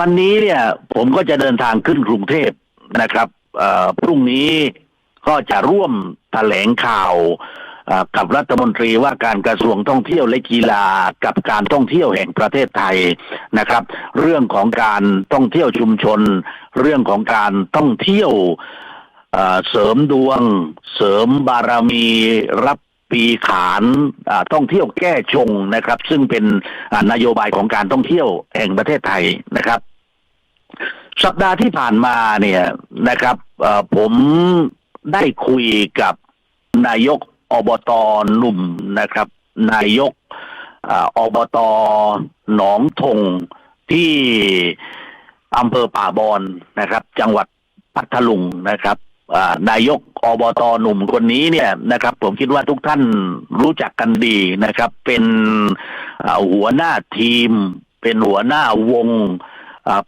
วันนี้เนี่ยผมก็จะเดินทางขึ้นกรุงเทพนะครับพรุ่งนี้ก็จะร่วมแถลงข่าวกับรัฐมนตรีว่าการกระทรวงท่องเที่ยวและกีฬากับการท่องเที่ยวแห่งประเทศไทยนะครับ เรื่องของการท่องเที่ยวชุมชน เรื่องของการท่องเที่ยวเสริมดวง เสริมบารมีรับปีขานท่องเที่ยวแก้ชงนะครับ ซึ่งเป็นนโยบายของการท่องเที่ยวแห่งประเทศไทยนะครับ สัปดาห์ที่ผ่านมาเนี่ยนะครับผมได้คุยกับนายกอบตหนุ่มนะครับ นายกอบตหนองทงที่อำเภอป่าบอนนะครับ จังหวัดพัทลุงนะครับนายกอบตหนุ่มคนนี้เนี่ยนะครับ ผมคิดว่าทุกท่านรู้จักกันดีนะครับ เป็นหัวหน้าทีม เป็นหัวหน้าวง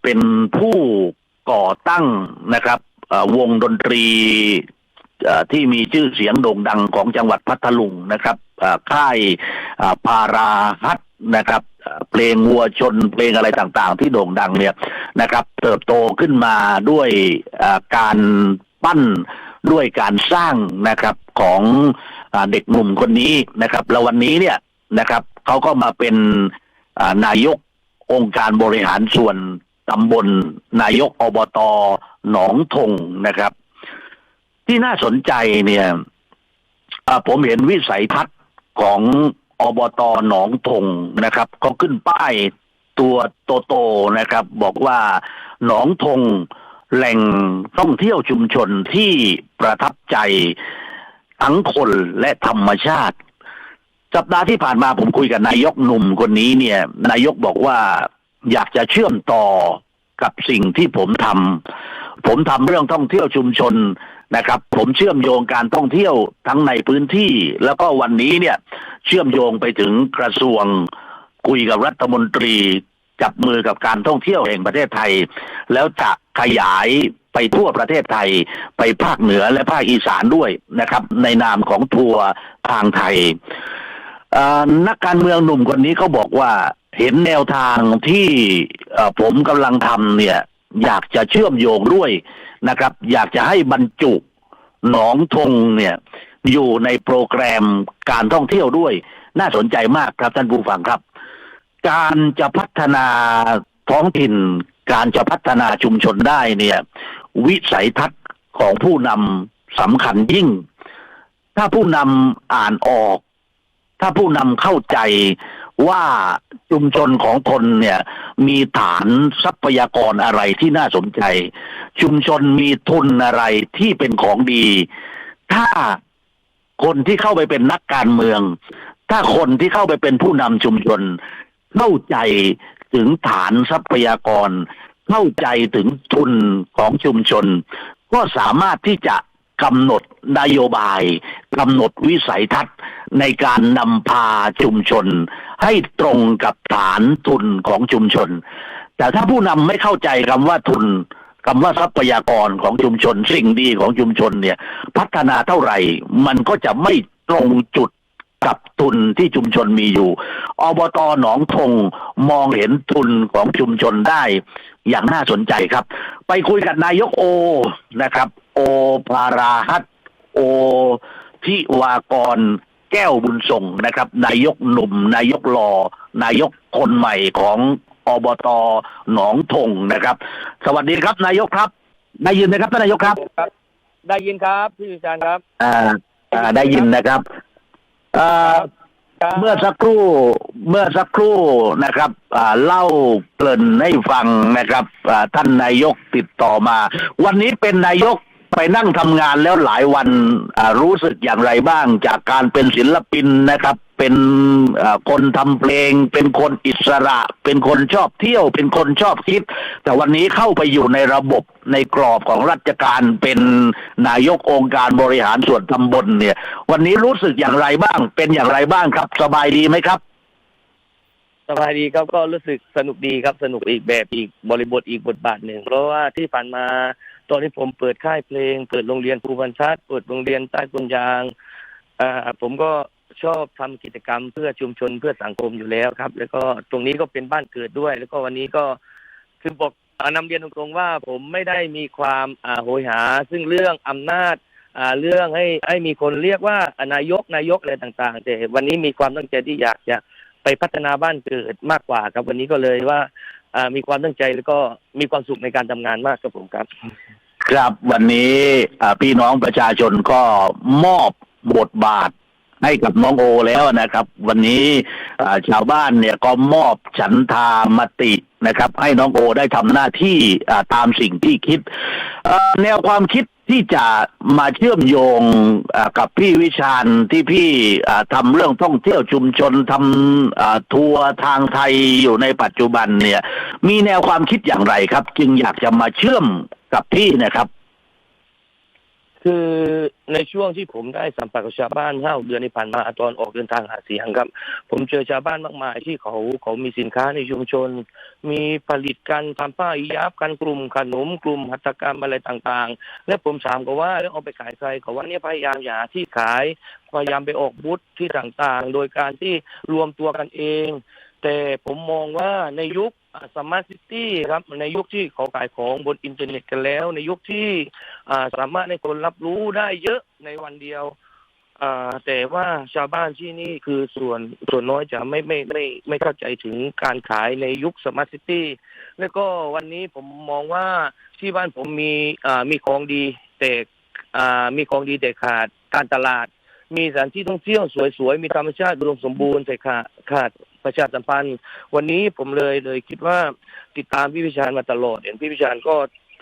เป็นผู้ก่อตั้งนะครับวงดนตรีที่มีชื่อเสียงโด่งดังของจังหวัดพัทลุงนะครับค่ายพาราฮัตนะครับเพลงวัวชนเพลงอะไรต่างๆ ที่โด่งดังเนี่ยนะครับ เติบโตขึ้นมาด้วยการปั้นด้วยการสร้างนะครับของอเด็กหนุ่มคนนี้นะครับ แล้ววันนี้เนี่ยนะครับเขาก็มาเป็นนายกองค์การบริหารส่วน ตำบลนายกอบตหนองทงนะครับ ที่น่าสนใจเนี่ยผมเห็นวิสัยทัศน์ของอบตหนองทงนะครับ ก็ขึ้นป้ายตัวโตๆนะครับ บอกว่าหนองทงแหล่งท่องเที่ยวชุมชนที่ประทับใจทั้งคนและธรรมชาติ สัปดาห์ที่ผ่านมาผมคุยกับนายกหนุ่มคนนี้เนี่ย นายกบอกว่า อยากจะเชื่อมต่อกับสิ่งที่ผมทำผมทำเรื่องท่องเที่ยวชุมชนนะครับ ผมเชื่อมโยงการท่องเที่ยวทั้งในพื้นที่ แล้วก็วันนี้เนี่ย เชื่อมโยงไปถึงกระทรวงคุยกับรัฐมนตรี จับมือกับการท่องเที่ยวแห่งประเทศไทย แล้วจะขยายไปทั่วประเทศไทยไปภาคเหนือและภาคอีสานด้วยนะครับ ในนามของทัวร์ทางไทยนักการเมืองหนุ่มคนนี้เขาบอกว่า เห็นแนวทางที่ผมกำลังทำเนี่ย อยากจะเชื่อมโยงด้วยนะครับ อยากจะให้บรรจุหนองทงเนี่ย อยู่ในโปรแกรมการท่องเที่ยวด้วย น่าสนใจมากครับท่านผู้ฟังครับ การจะพัฒนาท้องถิ่น การจะพัฒนาชุมชนได้เนี่ย วิสัยทัศน์ของผู้นำสำคัญยิ่ง ถ้าผู้นำอ่านออก ถ้าผู้นำเข้าใจ ว่าชุมชนของคนเนี่ย มีฐานทรัพยากรอะไรที่น่าสนใจ ชุมชนมีทุนอะไรที่เป็นของดี ถ้าคนที่เข้าไปเป็นนักการเมือง ถ้าคนที่เข้าไปเป็นผู้นำชุมชน เข้าใจถึงฐานทรัพยากร เข้าใจถึงทุนของชุมชน ก็สามารถที่จะ กำหนดนโยบายกำหนดวิสัยทัศน์ในการนำพาชุมชน ให้ตรงกับฐานทุนของชุมชน แต่ถ้าผู้นำไม่เข้าใจคำว่าทุนคำว่าทรัพยากรของชุมชน สิ่งดีของชุมชนเนี่ย พัฒนาเท่าไหร่ มันก็จะไม่ตรงจุด กับทุนที่ชุมชนมีอยู่ อบตหนองทงมองเห็นทุนของชุมชนได้อย่างน่าสนใจครับ ไปคุยกับนายกโอนะครับ โอภาราฮัตโอทิวากรแก้วบุญส่งนะครับ นายกหนุ่ม นายกหลอนายกคนใหม่ของอบตหนองทงนะครับ สวัสดีครับ นายกครับ ได้ยินไหมครับท่านนายกครับครับได้ยินครับพี่สุชานครับ อ่าอ่าได้ยินนะครับ เอ่อเมื่อสักครู่เมื่อสักครู่นะครับอ่าเล่าเกริ่นให้ฟังนะครับท่านนายกติดต่อมา วันนี้เป็นนายกไปนั่งทำงานแล้วหลายวันอ่ารู้สึกอย่างไรบ้างจากการเป็นศิลปินนะครับ เป็นคนทำเพลง เป็นคนอิสระ เป็นคนชอบเที่ยว เป็นคนชอบคิด แต่วันนี้เข้าไปอยู่ในระบบในกรอบของราชการเป็นนายกองค์การบริหารส่วนตำบลเนี่ย วันนี้รู้สึกอย่างไรบ้าง เป็นอย่างไรบ้างครับ สบายดีไหมครับสบายดีครับก็รู้สึกสนุกดีครับสนุกอีกแบบอีกบริบทอีกบทบาทหนึ่ง เพราะว่าที่ผ่านมาตอนที่ผมเปิดค่ายเพลง เปิดโรงเรียนภูพันชัดเปิดโรงเรียนใต้กุนยางอ่าผมก็ ชอบทำกิจกรรมเพื่อชุมชนเพื่อสังคมอยู่แล้วครับ แล้วก็ตรงนี้ก็เป็นบ้านเกิดด้วย แล้วก็วันนี้ก็คือบอกอ่าเรียนตรงๆว่าผมไม่ได้มีความอ่าโหยหา ซึ่งเรื่องอำนาจอ่าเรื่องให้ให้มีคนเรียกว่านายกนายกอะไรต่างๆ แต่วันนี้มีความตั้งใจที่อยากจะไปพัฒนาบ้านเกิดมากกว่าครับ วันนี้ก็เลยว่าอ่ามีความตั้งใจแล้วก็มีความสุขในการทำงานมากครับผมครับ ครับวันนี้พี่น้องประชาชนก็มอบบทบาท ให้กับน้องโอแล้วนะครับ วันนี้ชาวบ้านเนี่ยก็มอบฉันทามตินะครับ ให้น้องโอได้ทำหน้าที่ตามสิ่งที่คิดแนวความคิดที่จะมาเชื่อมโยงกับพี่วิชาญที่พี่อ่าทำเรื่องท่องเที่ยวชุมชนทำอ่าทัวร์ทางไทยอยู่ในปัจจุบันเนี่ย มีแนวความคิดอย่างไรครับ จึงอยากจะมาเชื่อมกับพี่นะครับ คือในช่วงที่ผมได้สัมผัสกับชาวบ้านห้าเดือนที่ผ่านมาตอนออกเดินทางหาเสียงครับ ผมเจอชาวบ้านมากมายที่เขาเขามีสินค้าในชุมชน มีผลิตกันทำผ้าอิยาบกันกลุ่มขนมกลุ่มหัตถกรรมอะไรต่างๆ และผมถามเขาว่าแล้วเอาไปขายใครเขาว่าเนี่ยพยายามอย่าหาที่ขายพยายามไปออกบูธที่ต่างๆ โดยการที่รวมตัวกันเอง แต่ผมมองว่าในยุคสมาร์ทซิตี้ครับในยุคที่เขาขายของบนอินเทอร์เน็ตกันแล้ว ในยุคที่สามารถให้คนรับรู้ได้เยอะในวันเดียวแต่ว่าชาวบ้านที่นี่คือส่วนส่วนน้อยจะไม่ไม่ไม่ไม่เข้าใจถึงการขายในยุคสมาร์ทซิตี้แล้วก็วันนี้ผมมองว่าที่บ้านผมมีมีของดีแต่มีของดีแต่ขาดการตลาด มีสถานที่ท่องเที่ยวสวยๆ มีธรรมชาติอุดมสมบูรณ์แต่ขาดขาด ประชาสัมพันธ์ วันนี้ผมเลยเลยคิดว่าติดตามพี่พิชานมาตลอด เห็นพี่พิชานก็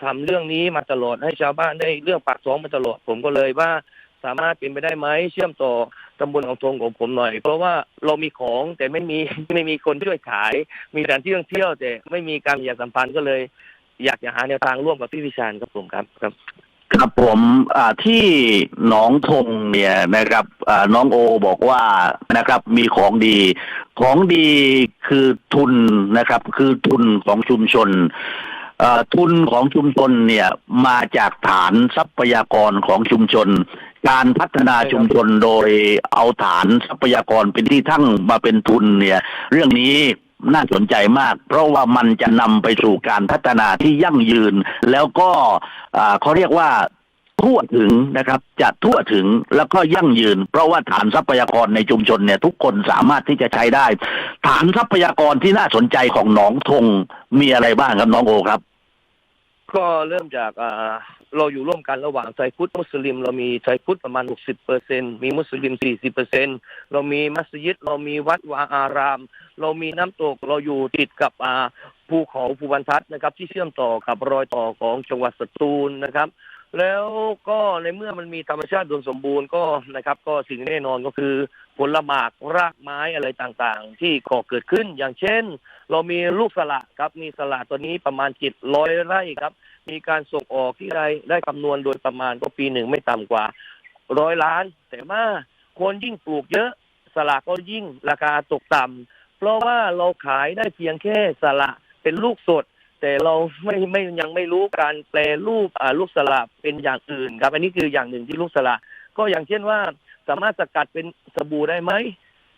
ทำเรื่องนี้มาตลอดให้ชาวบ้านได้เรื่องปากท้องมาตลอด ผมก็เลยว่าสามารถเป็นไปได้ไหมเชื่อมต่อตำบลของทงของผมหน่อย เพราะว่าเรามีของแต่ไม่มีไม่มีคนช่วยขาย มีสถานที่ท่องเที่ยวแต่ไม่มีการประชาสัมพันธ์ก็เลย อยากจะหาแนวทางร่วมกับพี่พิชานครับผมครับครับ ครับผมที่หนองทงเนี่ยนะครับน้องโอบอกว่านะครับมีของดี ของดีคือทุนนะครับ คือทุนของชุมชนทุนของชุมชนเนี่ยมาจากฐานทรัพยากรของชุมชน การพัฒนาชุมชนโดยเอาฐานทรัพยากรเป็นที่ทั้งมาเป็นทุนเนี่ย เรื่องนี้ น่าสนใจมาก เพราะว่ามันจะนำไปสู่การพัฒนาที่ยั่งยืน แล้วก็เขาเรียกว่าทั่วถึงนะครับจะทั่วถึงแล้วก็ยั่งยืน เพราะว่าฐานทรัพยากรในชุมชนเนี่ยทุกคนสามารถที่จะใช้ได้ ฐานทรัพยากรที่น่าสนใจของหนองทงมีอะไรบ้างครับน้องโอครับ ก็เริ่มจากอ่าเราอยู่ร่วมกันระหว่างไทยพุทธมุสลิม เรามีไทยพุทธประมาณ 60เปอร์เซ็นมีมุสลิม 40เปอร์เซ็นเรามีมัสยิดเรามีวัดวาอาราม เรามีน้ำตกเราอยู่ติดกับอ่าภูเขาภูบรรทัดนะครับ ที่เชื่อมต่อกับรอยต่อของจังหวัดสตูลนะครับ แล้วก็ในเมื่อมันมีธรรมชาติโดยสมบูรณ์ก็นะครับ ก็สิ่งแน่นอนก็คือผลหมากรากไม้อะไรต่างๆ ที่ก่อเกิดขึ้นอย่างเช่น เรามีลูกสละครับมีสละตัวนี้ประมาณจิตร้อยไร่ครับ มีการส่งออกที่ได้ได้คำนวณโดยประมาณก็ปีหนึ่งไม่ต่ำกว่าร้อยล้าน แต่ว่าคนยิ่งปลูกเยอะสละก็ยิ่งราคาตกต่ำ เพราะว่าเราขายได้เพียงแค่สละเป็นลูกสด แต่เราไม่ไม่ยังไม่รู้การแปลรูปอ่าลูกสละเป็นอย่างอื่นครับ อันนี้คืออย่างหนึ่งที่ลูกสละก็อย่างเช่นว่าสามารถสกัดเป็นสบู่ได้ไหม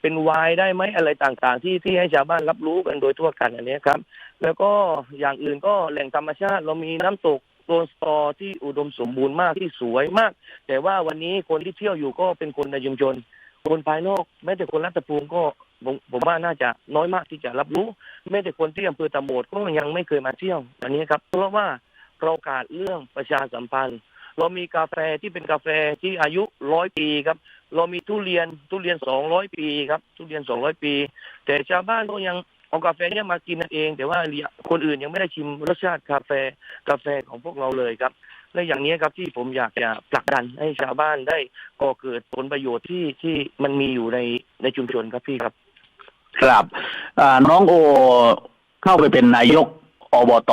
เป็นไวน์ได้ไหมอะไรต่างๆ ที่ที่ให้ชาวบ้านรับรู้กันโดยทั่วกันอันนี้ครับ แล้วก็อย่างอื่นก็แหล่งธรรมชาติเรามีน้ำตกโดนสตอที่อุดมสมบูรณ์มากที่สวยมาก แต่ว่าวันนี้คนที่เที่ยวอยู่ก็เป็นคนในชุมชนคนภายนอกแม้แต่คนรัตภูมิก็ ผมผมว่าน่าจะน้อยมากที่จะรับรู้แม้แต่คนที่อำเภอตะโมดก็ยังไม่เคยมาเที่ยวอันนี้ครับ เพราะว่าเราขาดเรื่องประชาสัมพันธ์ เรามีกาแฟที่เป็นกาแฟที่อายุร้อยปีครับ เรามีทุเรียนทุเรียนสองร้อยปีครับ ทุเรียนสองร้อยปี แต่ชาวบ้านก็ยังเอากาแฟเนี่ยมากินกันเอง แต่ว่าคนอื่นยังไม่ได้ชิมรสชาติกาแฟกาแฟของพวกเราเลยครับและอย่างนี้ครับที่ผมอยากจะผลักดันให้ชาวบ้านได้ก่อเกิดผลประโยชน์ที่ที่มันมีอยู่ในในชุมชนครับพี่ครับ ครับน้องโอเข้าไปเป็นนายกอบต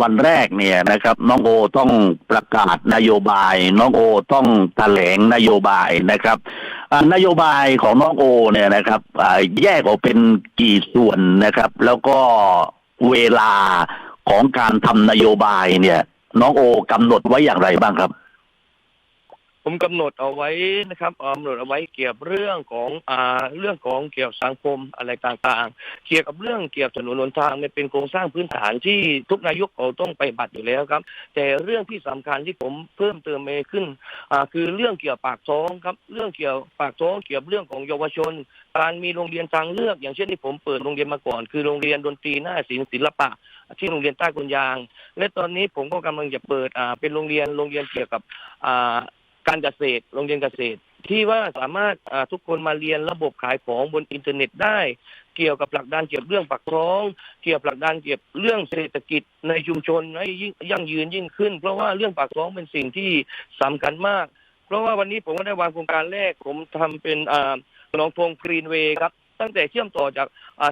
วันแรกเนี่ยนะครับ น้องโอต้องประกาศนโยบาย น้องโอต้องแถลงนโยบายนะครับนโยบายของน้องโอเนี่ยนะครับแยกออกเป็นกี่ส่วนนะครับ แล้วก็เวลาของการทำนโยบายเนี่ย น้องโอกำหนดไว้อย่างไรบ้างครับ ผมกำหนดเอาไว้นะครับกำหนดเอาไว้เกี่ยวกับเรื่องของอ่าเรื่องของเกี่ยวกับสังคมอะไรต่างๆ เกี่ยวกับเรื่องเกี่ยวกับถนนหนทางเนี่ยเป็นโครงสร้างพื้นฐานที่ทุกนายกเขาต้องไปบัตรอยู่แล้วครับ แต่เรื่องที่สำคัญที่ผมเพิ่มเติมเมขึ้นอ่าคือเรื่องเกี่ยวกับปากท้องครับ เรื่องเกี่ยวปากท้องเกี่ยวกับเรื่องของเยาวชน การมีโรงเรียนทางเลือก อย่างเช่นที่ผมเปิดโรงเรียนมาก่อน คือโรงเรียนดนตรีหน้าศิลป์ศิลปะที่โรงเรียนใต้กุนยาง และตอนนี้ผมก็กำลังจะเปิดอ่าเป็นโรงเรียนโรงเรียนเกี่ยวกับอ่า การเกษตรโรงเรียนเกษตร ที่ว่าสามารถทุกคนมาเรียนระบบขายของบนอินเทอร์เน็ตได้ เกี่ยวกับหลักการเกี่ยวกับเรื่องปากท้อง เกี่ยวกับหลักการเกี่ยวกับเรื่องเศรษฐกิจในชุมชนให้ยิ่งยั่งยืนยิ่งขึ้น เพราะว่าเรื่องปากท้องเป็นสิ่งที่สำคัญมาก เพราะว่าวันนี้ผมก็ได้วางโครงการแรกผมทำเป็นหนองพงกรีนเวย์ครับตั้งแต่เชื่อมต่อจาก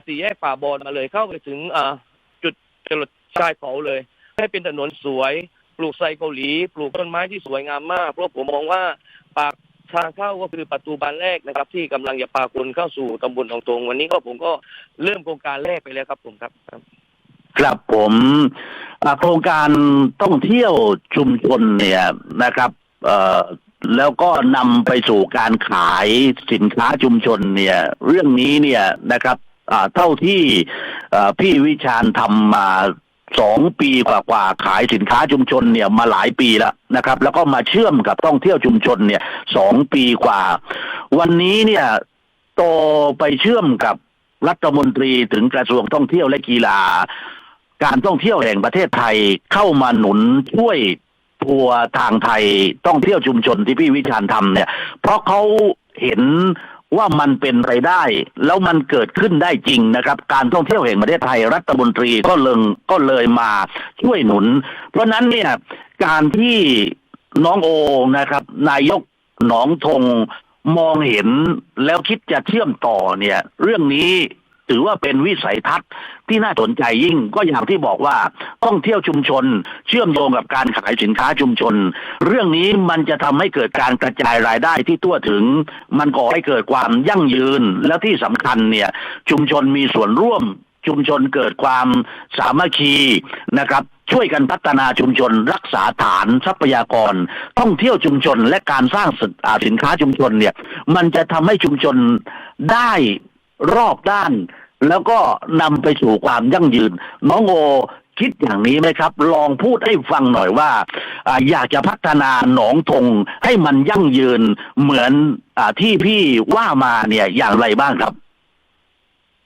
สี่แยกป่าบอนมาเลยเข้าไปถึงจุดจรดชายเขาเลย ให้เป็นถนนสวย ลูกไซเกาหลี ปลูกต้นไม้ที่สวยงามมาก เพราะผมมองว่าปากทางเข้าก็คือประตูบานแรกนะครับ ที่กำลังจะพาคนเข้าสู่ตำบลหนองตรงวันนี้ก็ผมก็เริ่มโครงการแรกไปแล้วครับผมครับครับผมโครงการท่องเที่ยวชุมชนเนี่ยนะครับเอ่อแล้วก็นำไปสู่การขายสินค้าชุมชนเนี่ย เรื่องนี้เนี่ยนะครับเท่าที่พี่วิชาญทำมา สองปีกว่าๆขายสินค้าชุมชนเนี่ยมาหลายปีแล้วนะครับ แล้วก็มาเชื่อมกับท่องเที่ยวชุมชนเนี่ยสองปีกว่า วันนี้เนี่ยโตไปเชื่อมกับรัฐมนตรีถึงกระทรวงท่องเที่ยวและกีฬา การท่องเที่ยวแห่งประเทศไทยเข้ามาหนุนช่วยทัวร์ทางไทยท่องเที่ยวชุมชนที่พี่วิชาญทำเนี่ย เพราะเขาเห็น ว่ามันเป็นไรายได้ แล้วมันเกิดขึ้นได้จริงนะครับ การท่องเที่ยวแห่งประเทศไทยรัฐมนตรีก็เลยก็เลยมาช่วยหนุน เพราะฉะนั้นเนี่ยการที่น้องโอนะครับ นายกหนองทงมองเห็นแล้วคิดจะเชื่อมต่อเนี่ย เรื่องนี้ ถือว่าเป็นวิสัยทัศน์ที่น่าสนใจยิ่งก็อย่างที่บอกว่าท่องเที่ยวชุมชน เชื่อมโยงกับการขายสินค้าชุมชน เรื่องนี้มันจะทำให้เกิดการกระจายรายได้ที่ทั่วถึง มันก่อให้เกิดความยั่งยืนแล้วที่สำคัญเนี่ย ชุมชนมีส่วนร่วมชุมชนเกิดความสามัคคีนะครับช่วยกันพัฒนาชุมชน รักษาฐานทรัพยากร ท่องเที่ยวชุมชนและการสร้างสินอ่าสินค้าชุมชนเนี่ย มันจะทำให้ชุมชนได้ รอบด้าน แล้วก็นำไปสู่ความยั่งยืน น้องโอคิดอย่างนี้ไหมครับ ลองพูดให้ฟังหน่อยว่าออยากจะพัฒนาหนองทงให้มันยั่งยืนเหมือนอที่พี่ว่ามาเนี่ยอย่างไรบ้างครับ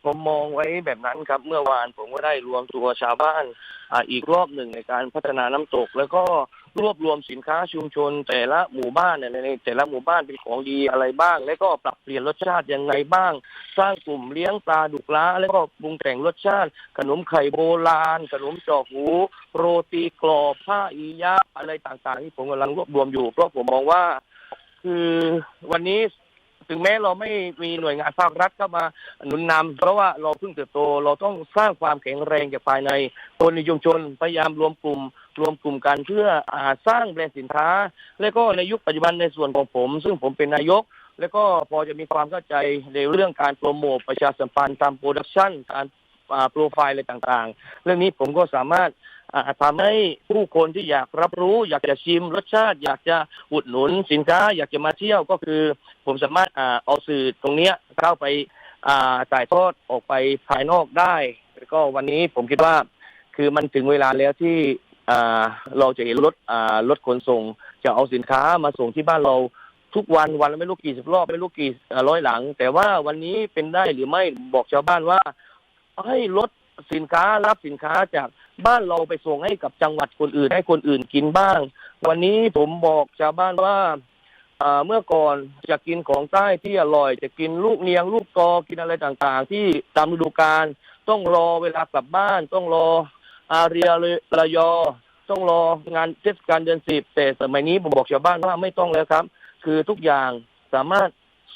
ผมมองไว้แบบนั้นครับ เมื่อวานผมก็ได้รวมตัวชาวบ้านออีกรอบหนึ่งในการพัฒนาน้ำตก แล้วก็ รวบรวมสินค้าชุมชน แต่ละหมู่บ้านเนี่ยในแต่ละหมู่บ้านเป็นของดีอะไรบ้าง แล้วก็ปรับเปลี่ยนรสชาติยังไงบ้าง สร้างกลุ่มเลี้ยงปลาดุกล้า แล้วก็ปรุงแต่งรสชาติ ขนมไข่โบราณ ขนมจอกหู โรตีกรอบผ้าอียะอะไรต่างๆที่ผมกำลังรวบรวมอยู่ เพราะผมมองว่า คือวันนี้ถึงแม้เราไม่มีหน่วยงานภาครัฐเข้ามาหนุนนำเพราะว่าเราเพิ่งเติบโตเราต้องสร้างความแข็งแรงจากภายในคนในชุมชนพยายามรวมกลุ่ม รวมกลุ่มกันเพื่ออาสร้างแบรนด์สินค้า และก็ในยุคปัจจุบันในส่วนของผม ซึ่งผมเป็นนายก แล้วก็พอจะมีความเข้าใจในเรื่องการโปรโมทประชาสัมพันธ์ตามโปรดักชันการโปรไฟล์อะไรต่างๆ เรื่องนี้ผมก็สามารถอ่าทำให้ผู้คนที่อยากรับรู้ อยากจะชิมรสชาติ อยากจะอุดหนุนสินค้า อยากจะมาเที่ยวก็คือ ผมสามารถเอาสื่อตรงนี้เข้าไปอ่ายทอดออกไปภายนอกได้ แล้วก็วันนี้ผมคิดว่า คือมันถึงเวลาแล้วที่ เราจะเห็นรถรถขนส่ง จะเอาสินค้ามาส่งที่บ้านเราทุกวันวันละไม่รู้กี่สิบรอบไม่รู้กี่ร้อยหลัง แต่ว่าวันนี้เป็นได้หรือไม่บอกชาวบ้านว่า ให้รถสินค้ารับสินค้าจากบ้านเราไปส่งให้กับจังหวัดคนอื่นให้คนอื่นกินบ้าง วันนี้ผมบอกชาวบ้านว่าเมื่อก่อนจะกินของใต้ที่อร่อย จะกินลูกเนียง ลูกตอกินอะไรต่างๆ ที่ตามฤดูกาลต้องรอเวลากลับบ้านต้องรอ อาเรียระยอต้องรองานเทศกาลเดือนสิบแต่สมัยนี้ผมบอกชาวบ้านว่าไม่ต้องแล้วครับ คือทุกอย่างสามารถ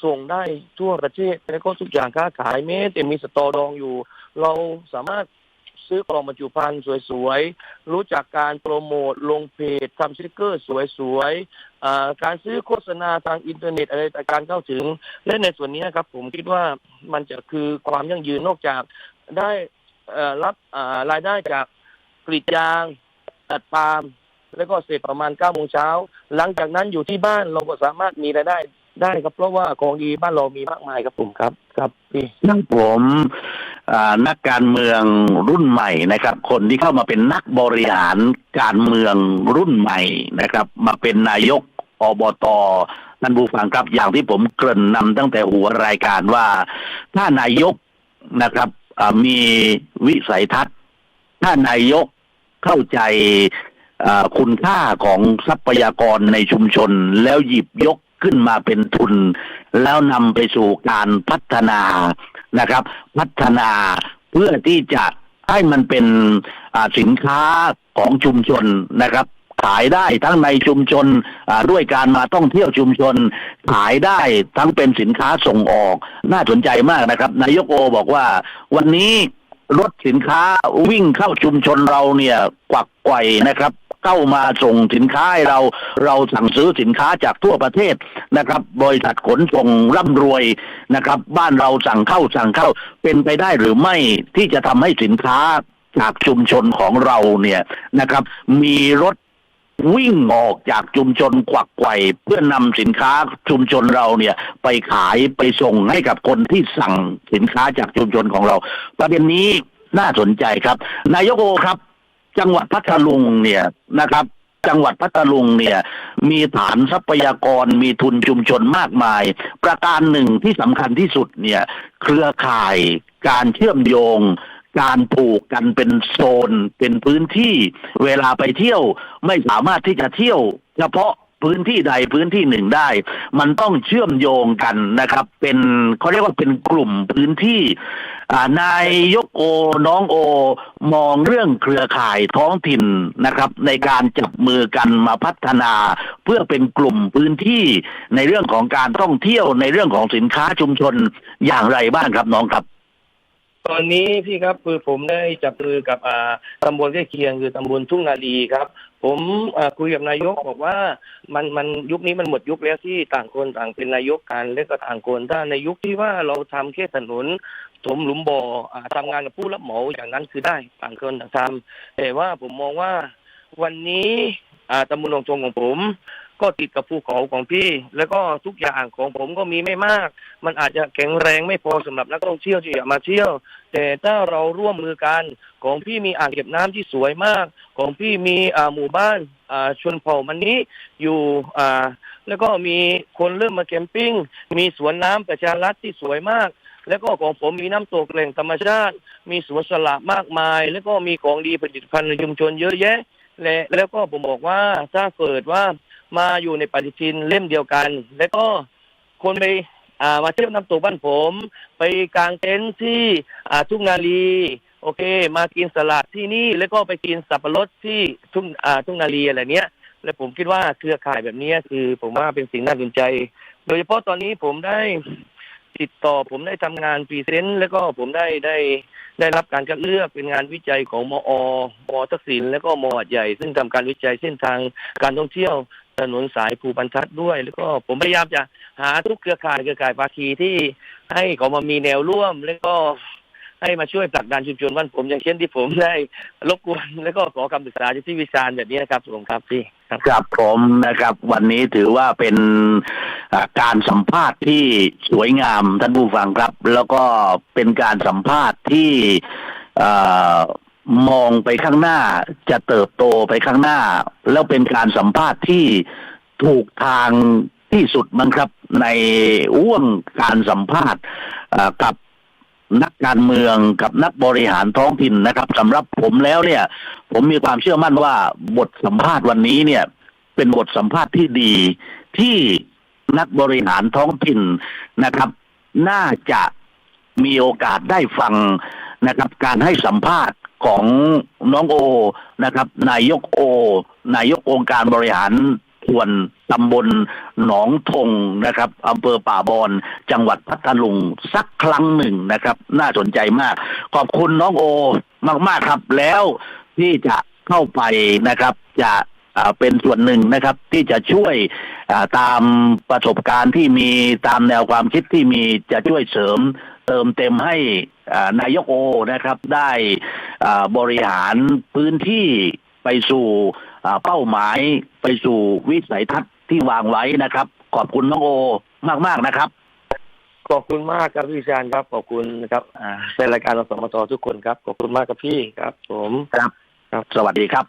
ส่งได้ทั่วประเทศแล้วก็ทุกอย่างค้าขายแม้แต่มีสตอดองอยู่ เราสามารถซื้อกล่องบรรจุภัณฑ์สวยๆ รู้จักการโปรโมทลงเพจทำสติกเกอร์สวยๆ การซื้อโฆษณาทางอินเทอร์เน็ตอะไรแต่การเข้าถึง และในส่วนนี้ครับ ผมคิดว่ามันจะคือความยั่งยืนนอกจากได้รับรายได้จาก รีดยาง ตัดปาล์มแล้วก็เสร็จประมาณเก้าโมงเช้า หลังจากนั้นอยู่ที่บ้านเราก็สามารถมีรายได้ได้ครับ เพราะว่าของดีบ้านเรามีมากมายครับผมครับ ครับพี่นั่งผมนักการเมืองรุ่นใหม่นะครับ คนที่เข้ามาเป็นนักบริหารการเมืองรุ่นใหม่นะครับ มาเป็นนายกอบตท่านผู้ฟังครับ อย่างที่ผมเกริ่นนำตั้งแต่หัวรายการว่า ถ้านายกนะครับมีวิสัยทัศน์ ถ้านายก เข้าใจคุณค่าของทรัพยากรในชุมชนแล้วหยิบยกขึ้นมาเป็นทุน แล้วนำไปสู่การพัฒนานะครับ พัฒนาเพื่อที่จะให้มันเป็นสินค้าของชุมชนนะครับ ขายได้ทั้งในชุมชนด้วยการมาท่องเที่ยวชุมชน ขายได้ทั้งเป็นสินค้าส่งออก น่าสนใจมากนะครับ นายกโอบอกว่าวันนี้ รถสินค้าวิ่งเข้าชุมชนเราเนี่ยกวักไกวนะครับเข้ามาส่งสินค้าให้เราเราสั่งซื้อสินค้าจากทั่วประเทศนะครับ บริษัทขนส่งร่ำรวยนะครับ บ้านเราสั่งเข้าสั่งเข้าเป็นไปได้หรือไม่ที่จะทำให้สินค้าจากชุมชนของเราเนี่ยนะครับ มีรถ วิ่งออกจากชุมชนกวักไกวเพื่อนำสินค้าชุมชนเราเนี่ย ไปขายไปส่งให้กับคนที่สั่งสินค้าจากชุมชนของเรา ประเด็นนี้น่าสนใจครับ นายกโอครับ จังหวัดพัทลุงเนี่ยนะครับ จังหวัดพัทลุงเนี่ย มีฐานทรัพยากรมีทุนชุมชนมากมาย ประการหนึ่งที่สำคัญที่สุดเนี่ย เครือข่ายการเชื่อมโยง การผูกกันเป็นโซนเป็นพื้นที่ เวลาไปเที่ยวไม่สามารถที่จะเที่ยว เฉพาะพื้นที่ใดพื้นที่หนึ่งได้ มันต้องเชื่อมโยงกันนะครับ เป็นเขาเรียกว่าเป็นกลุ่มพื้นที่นายยกโอน้องโอ มองเรื่องเครือข่ายท้องถิ่นนะครับ ในการจับมือกันมาพัฒนา เพื่อเป็นกลุ่มพื้นที่ในเรื่องของการท่องเที่ยวในเรื่องของสินค้าชุมชนอย่างไรบ้างครับน้องครับ ตอนนี้พี่ครับคือผมได้จับมือกับอ่าตำบลใกล้เคียงคือตำบลทุ่งนาดีครับ ผมอ่าคุยกับนายกบอกว่ามันมันยุคนี้มันหมดยุคแล้วที่ต่างคนต่างเป็นนายกกันและก็ต่างคนถ้าในยุคที่ว่าเราทำแค่ถนนถมหลุมบ่ออ่าทำงานกับผู้รับเหมาอย่างนั้นคือได้ต่างคนต่างทำแต่ว่าผมมองว่าวันนี้อ่าตำบลหนองทงของผม ก็ติดกับภูเขาของพี่ แล้วก็ทุกอย่างของผมก็มีไม่มาก มันอาจจะแข็งแรงไม่พอสำหรับนักท่องเที่ยวที่อยากมาเที่ยว แต่ถ้าเราร่วมมือกันของพี่มีอ่างเก็บน้ำที่สวยมาก ของพี่มีอ่าหมู่บ้านอ่าชนเผ่ามันนี้อยู่อ่าแล้วก็มีคนเริ่มมาแคมปิ้ง มีสวนน้ำประชารัฐที่สวยมากแล้วก็ของผมมีน้ำตกแหล่งธรรมชาติ มีสวนสละมากมาย แล้วก็มีของดีผลิตภัณฑ์ในชุมชนเยอะแยะและแล้วก็ผมบอกว่าถ้าเกิดว่า มาอยู่ในปฏิทินเล่มเดียวกัน แล้วก็คนไปมาเที่ยวน้ำตกบ้านผม ไปกางเต็นท์ที่ทุ่งนาลีโอเค มากินสลัดที่นี่แล้วก็ไปกินสับปะรดที่ทุ่งทุ่งนาลีอะไรเนี้ย และผมคิดว่าเครือข่ายแบบนี้คือผมว่าเป็นสิ่งน่าสนใจ โดยเฉพาะตอนนี้ผมได้ติดต่อผมได้ทำงานพรีเซนต์แล้วก็ผมได้ได้ได้รับการคัดเลือกเป็นงานวิจัยของมอมอทักษิณแล้วก็มอหัดใหญ่ ซึ่งทำการวิจัยเส้นทางการท่องเที่ยวถนนสายภูบรรทัดด้วย แล้วก็ผมพยายามจะหาทุกเครือข่ายเครือข่ายภาคีที่ให้เขามามีแนวร่วม แล้วก็ให้มาช่วยผลักดันชุมชนบ้านผม อย่างเช่นที่ผมได้รบกวนแล้วก็ขอคำปรึกษาจากที่วิชาญแบบนี้นะครับผมครับพี่ครับผมนะครับ วันนี้ถือว่าเป็นการสัมภาษณ์ที่สวยงามท่านผู้ฟังครับ แล้วก็เป็นการสัมภาษณ์ที่อ่อ มองไปข้างหน้าจะเติบโตไปข้างหน้า แล้วเป็นการสัมภาษณ์ที่ถูกทางที่สุดมั้งครับ ในอ้วงการสัมภาษณ์กับนักการเมืองกับนักบริหารท้องถิ่นนะครับสำหรับผมแล้วเนี่ย ผมมีความเชื่อมั่นว่าบทสัมภาษณ์วันนี้เนี่ย เป็นบทสัมภาษณ์ที่ดีที่นักบริหารท้องถิ่นนะครับ น่าจะมีโอกาสได้ฟังนะครับ การให้สัมภาษณ์ ของน้องโอนะครับ นายกโอ นายกองค์การบริหารส่วนตำบลหนองทงนะครับอำเภอป่าบอนจังหวัดพัทลุงสักครั้งหนึ่งนะครับ น่าสนใจมาก ขอบคุณน้องโอมาก ๆ ครับ แล้วที่จะเข้าไปนะครับ จะเป็นส่วนหนึ่งนะครับ ที่จะช่วยตามประสบการณ์ที่มีตามแนวความคิดที่มีจะช่วยเสริม เติมเต็มให้อ่านายกโอนะครับ ได้อ่าบริหารพื้นที่ไปสู่อ่าเป้าหมายไปสู่วิสัยทัศน์ที่วางไว้นะครับ ขอบคุณน้องโอมากๆนะครับ ขอบคุณมากครับพี่วิชานครับ ขอบคุณนะครับอ่าในรายการอสมททุกคนครับ ขอบคุณมากครับพี่ครับ ผมครับ ครับ สวัสดีครับ